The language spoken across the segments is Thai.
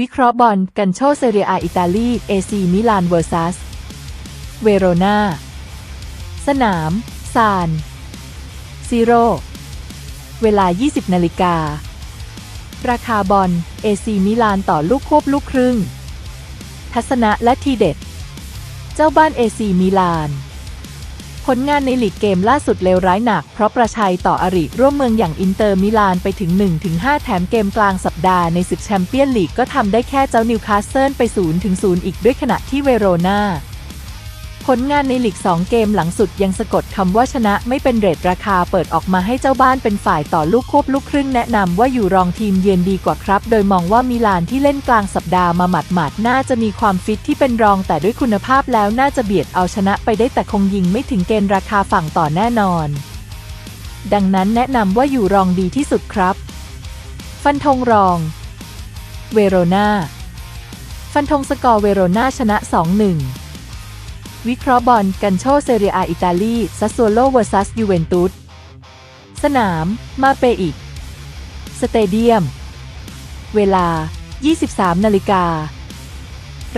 วิเคราะห์บอลกันโชเซเรียอาอิตาลีเอซีมิลานเวอร์ซัสเวโรนาสนาม ซานซิโรเวลา 20 นาฬิกา ราคาบอลเอซีมิลานต่อลูกควบลูกครึ่ง ทัศนะและทีเด็ด เจ้าบ้านเอซีมิลาน ผลงานในลีกเกมล่าสุดเลวร้ายหนัก เพราะประชัยต่ออริร่วมเมืองอย่างอินเตอร์มิลานไปถึง 1-5 แถมเกมกลางสัปดาห์ในศึกแชมเปี้ยนลีกก็ทำได้แค่เจ้านิวคาสเซิลไป 0-0 อีกด้วยขณะที่เวโรนา ผลงานในลีก 2 เกมหลังสุดยังสะกดคำว่าชนะไม่เป็นเรทราคาเปิดออกมาให้เจ้าบ้านเป็นฝ่ายต่อลูกควบลูกครึ่งแนะนำว่าอยู่รองทีมเยือนดีกว่าครับ โดยมองว่ามิลานที่เล่นกลางสัปดาห์มาหมัดๆน่าจะมีความฟิตที่เป็นรองแต่ด้วยคุณภาพแล้วน่าจะเบียดเอาชนะไปได้แต่คงยิงไม่ถึงเกณฑ์ราคาฝั่งต่อแน่นอน ดังนั้นแนะนำว่าอยู่รองดีที่สุดครับ ฟันธงรอง เวโรนาฟันธงสกอร์เวโรนาชนะ 2-1 วิเคราะห์บอลกันโชเซเรียอาอิตาลีซัสโซโลเวอร์ซัสยูเวนตุสสนาม มาเปอิก สเตเดียม เวลา 23 นาฬิกา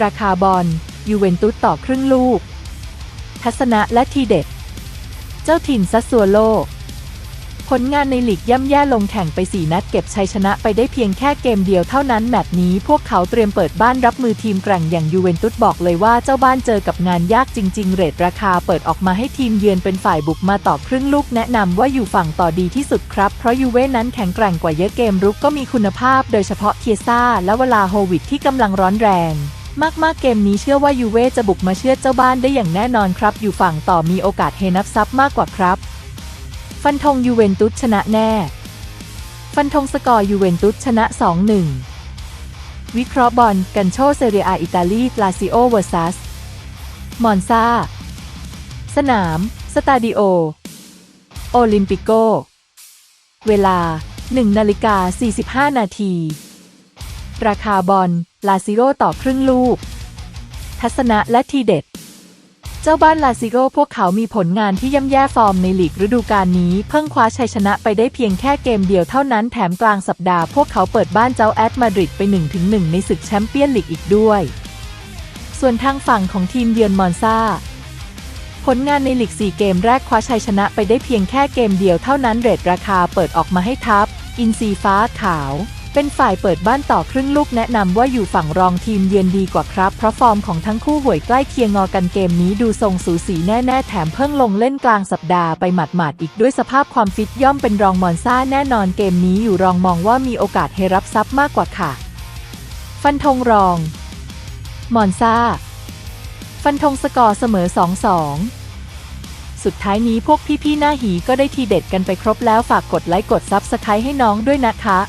ราคาบอลยูเวนตุสต่อครึ่งลูก ทัศนะและทีเด็ด เจ้าถิ่นซัสซัวโล ผลงานในลีกย่ำแย่ลงแข่งไป 4 นัดเก็บชัยชนะไปได้เพียงแค่เกมเดียวเท่านั้นแมตช์นี้พวกเขาเตรียมเปิดบ้านรับมือทีมแกร่งอย่างยูเวนตุสบอกเลยว่าเจ้าบ้านเจอกับงานยากจริง ๆ เรทราคาเปิดออกมาให้ทีมเยือนเป็นฝ่ายบุกมาต่อครึ่งลูกแนะนำว่าอยู่ฝั่งต่อดีที่สุดครับ เพราะยูเว่นั้นแข็งแกร่งกว่าเยอะเกมรุกก็มีคุณภาพ โดยเฉพาะเคียซ่าและเวลาโฮวิดที่กำลังร้อนแรงมากๆ เกมนี้เชื่อว่ายูเว่จะบุกมาเชื่อเจ้าบ้านได้อย่างแน่นอนครับ อยู่ฝั่งต่อมีโอกาสเฮนับซับมากกว่าครับ ฟันธงยูเวนตุสชนะแน่ ฟันธงสกอร์ยูเวนตุสชนะ 2-1 วิเคราะห์บอลกันโชเซเรียอาอิตาลีลาซิโอเวอร์ซัส มอนซา สนาม สตาดิโอ โอลิมปิโก เวลา 1 นาฬิกา 45 นาที ราคาบอลลาซิโรต่อครึ่งลูก ทัศนะและทีเด็ด เจ้าบ้านลาซิโกพวกเขามีผลงานที่ย่ำแย่ฟอร์มในลีกฤดูกาลนี้ เพิ่งคว้าชัยชนะไปได้เพียงแค่เกมเดียวเท่านั้นแถมกลางสัปดาห์พวกเขาเปิดบ้านเจ้าแอตมาดริดไป 1-1 ในศึกแชมเปี้ยนลีกอีกด้วย ส่วนทางฝั่งของทีมเยือนมอนซาผลงานในลีก 4 เกมแรกคว้าชัยชนะไปได้เพียงแค่เกมเดียวเท่านั้นเรทราคาเปิดออกมาให้ทับ อินซีฟ้าขาว เป็นฝ่ายเปิดบ้านต่อครึ่งลูกแนะนำว่าอยู่ฝั่งรองทีมเยือนดีกว่าครับ เพราะฟอร์มของทั้งคู่ห่วยใกล้เคียงงอกันเกมนี้ดูทรงสูสีแน่ ๆ แถมเพิ่งลงเล่นกลางสัปดาห์ไปหมาดๆอีกด้วยสภาพความฟิตย่อมเป็นรองมอนซ่าแน่นอนเกมนี้อยู่รองมองว่ามีโอกาสให้รับทรัพย์มากกว่าค่ะ ฟันธงรอง มอนซ่า ฟันธงสกอร์เสมอ 2-2สุดท้ายนี้พวกพี่ๆ หน้าหีก็ได้ทีเด็ดกันไปครบแล้วฝากกดไลค์กดซับสไครต์ให้น้องด้วยนะคะ